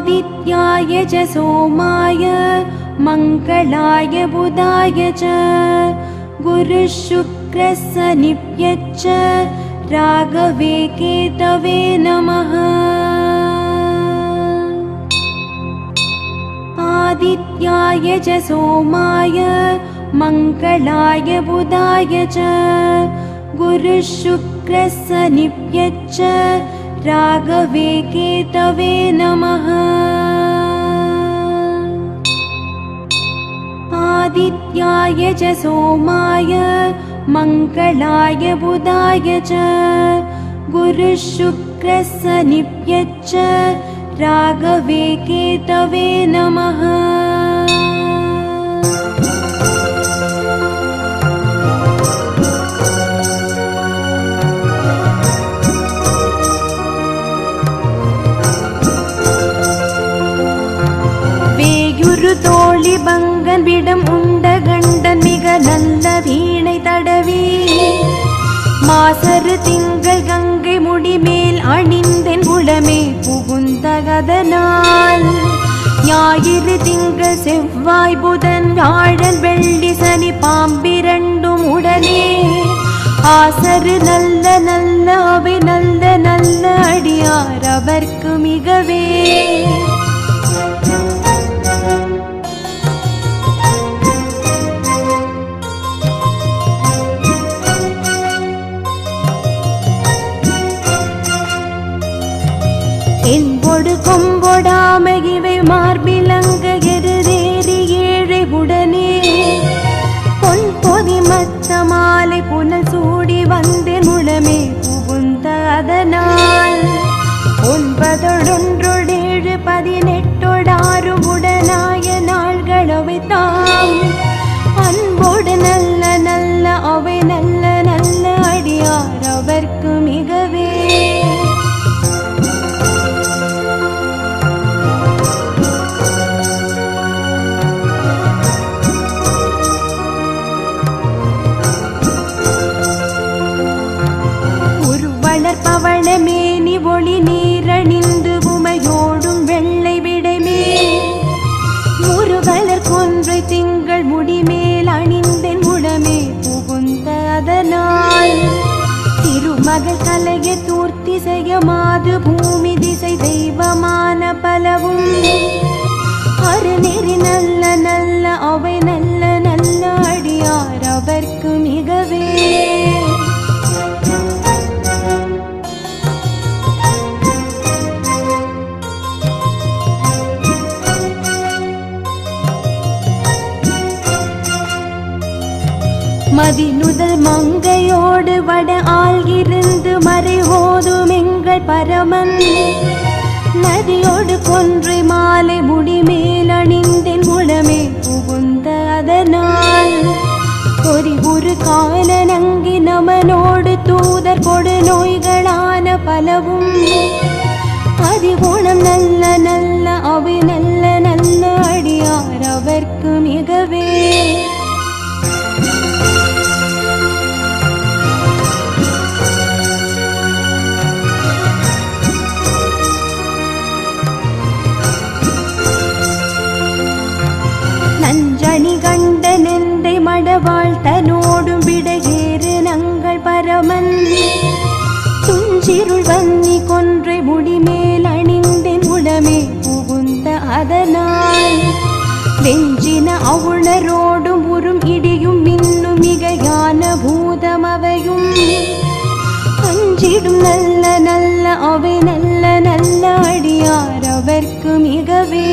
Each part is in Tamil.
आदित्याय च सोमाय मङ्गलाय बुधाय च गुरुः शुक्रः शनिभ्यश्च राघवे केतवे नमः। आदित्याय च सोमाय मङ्गलाय बुधाय च गुरुः शुक्रः शनिभ्यश्च केतवे नमः। आदित्याय च सोमाय मङ्गलाय बुधाय च गुरुः शुक्रः शनिभ्यश्च राघवे केतवे नमः விடம் உண்ட கண்டன் மிக நல்ல வீணை தடவி. மாசரு திங்கள் கங்கை முடிமேல் அணிந்தென் குளமே புகுந்தகதனால் ஞாயிறு திங்கள் செவ்வாய் புதன் வியாழன் வெள்ளி சனி பாம்பிரண்டும் உடனே. ஆசரு நல்ல நல்ல அவை நல்ல நல்ல அடியார் அவர்க்கு மிகவே. ஒன்பதொடொன்றொடேழு பதினெட்டொடாறு உடனாய நாள்களவை தாம் அன்போடு நல்ல நல்ல அவை நல்ல நல்ல அடியார் அவர்க்கு மிகவே. ஒரு வளர்ப்பவளமே அதனால் திருமகள் கலைய தூர்த்தி செய்ய மாது பூமி திசை தெய்வமான பலவும். அருநெறி நல்ல நல்ல அவை நல்ல நல்ல அடியார் அவர்க்கு பரமன். நதியோடு கொன்று மாலை முடிமேல் அணிந்தென் முழமே புகுந்த அதனால். பொறி ஒரு காலநங்கி நமனோடு தூதர் கொடு நோய்கள் வெஞ்சின அவுணரோடும் உறும் இடியும் மின்னும் மிகையான பூதம் அவையும் அஞ்சிடும் நல்ல நல்ல அவை நல்ல நல்ல அடியார் அவர்க்கு மிகவே.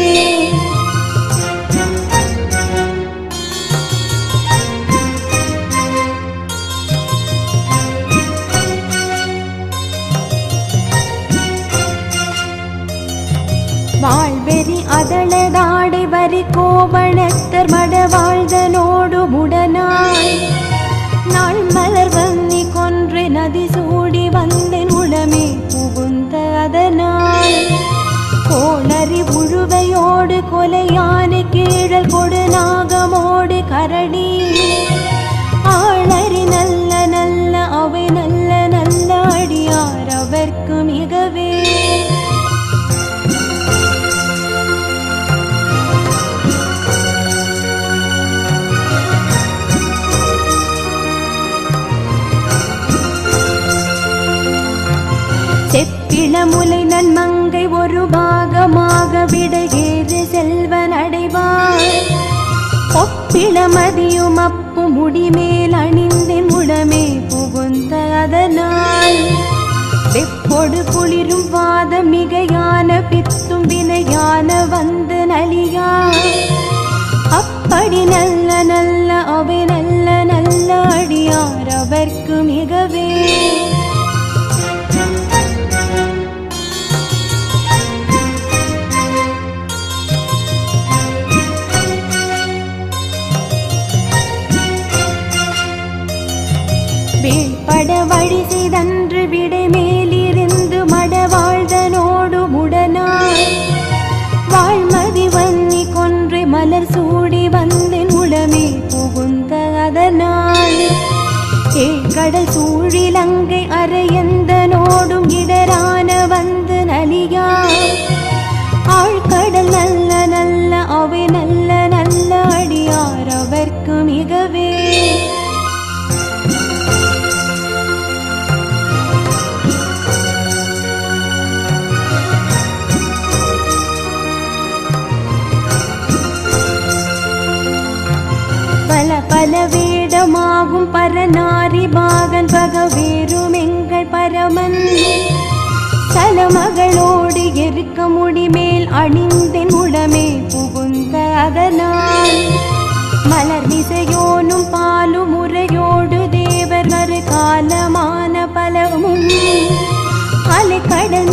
வாழ்வெறி அதளதாடை வரி கோவணத்தர் மடவாழ்தனோடு உடனாய் நாள் மலர் வந்தி கொன்று நதி சூடி வந்தென் உளமே புகுந்த அதனாய். கோணறி உழுவையோடு கொலையான கீழல் கொடு நாகமோடு கரடி ஒப்பிளமதியும் அப்பு முடிமேல் அணிந்தின் உடமே புகுந்த அதனால். வெப்பொடு குளிரும் வாத மிகையான பித்தும் வினையான வந்து நலியா. அப்படி நல்ல நல்ல வீழ்பட வழி செய்தன்று விடை மேலிருந்து மட வாழ்தனோடு வாழ்மதி வன்னி கொன்றை மலர் சூடி வந்தின் உளமே புகுந்த அதனால் கடல் சூழிலங்கை அறையன் பலவேடமாகும் பரநாரி பாகன் பகவேரும் எங்கள் பரமன் சலமகளோடு எருக்க முடிமேல் அணிந்தென் உடமே புகுந்த அதனால் மலர் மிசையோனும் பாலும் முறையோடு தேவர் காலமான பலவும் அலை கடல்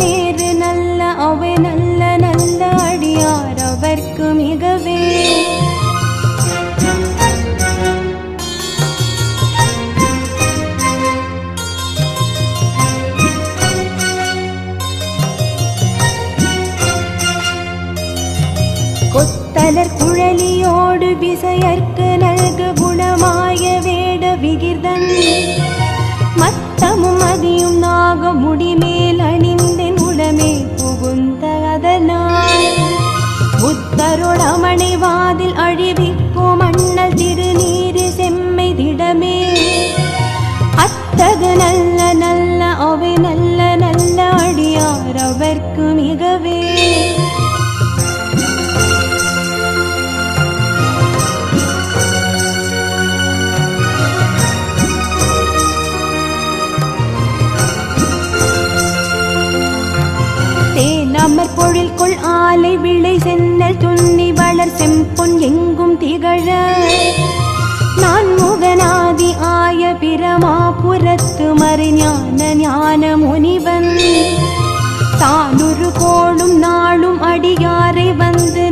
கொத்தலர் குழலியோடு விசையர்க்கு நல்கு குணமாய வேட விகிர்தன். மத்தமும் அதியும் நாக முடிமேல் அணிந்தென் உடமே புகுந்த அதனால். புத்தருடமணை அமணிவா ஆலை சென்னல் துண்ணி வளர் செம்பொன் எங்கும் திகழ. நான் முகநாதி ஆய பிரமாபுரத்து மறுஞான ஞான முனிவன். தானுரு கோளும் நாளும் அடியாரை வந்து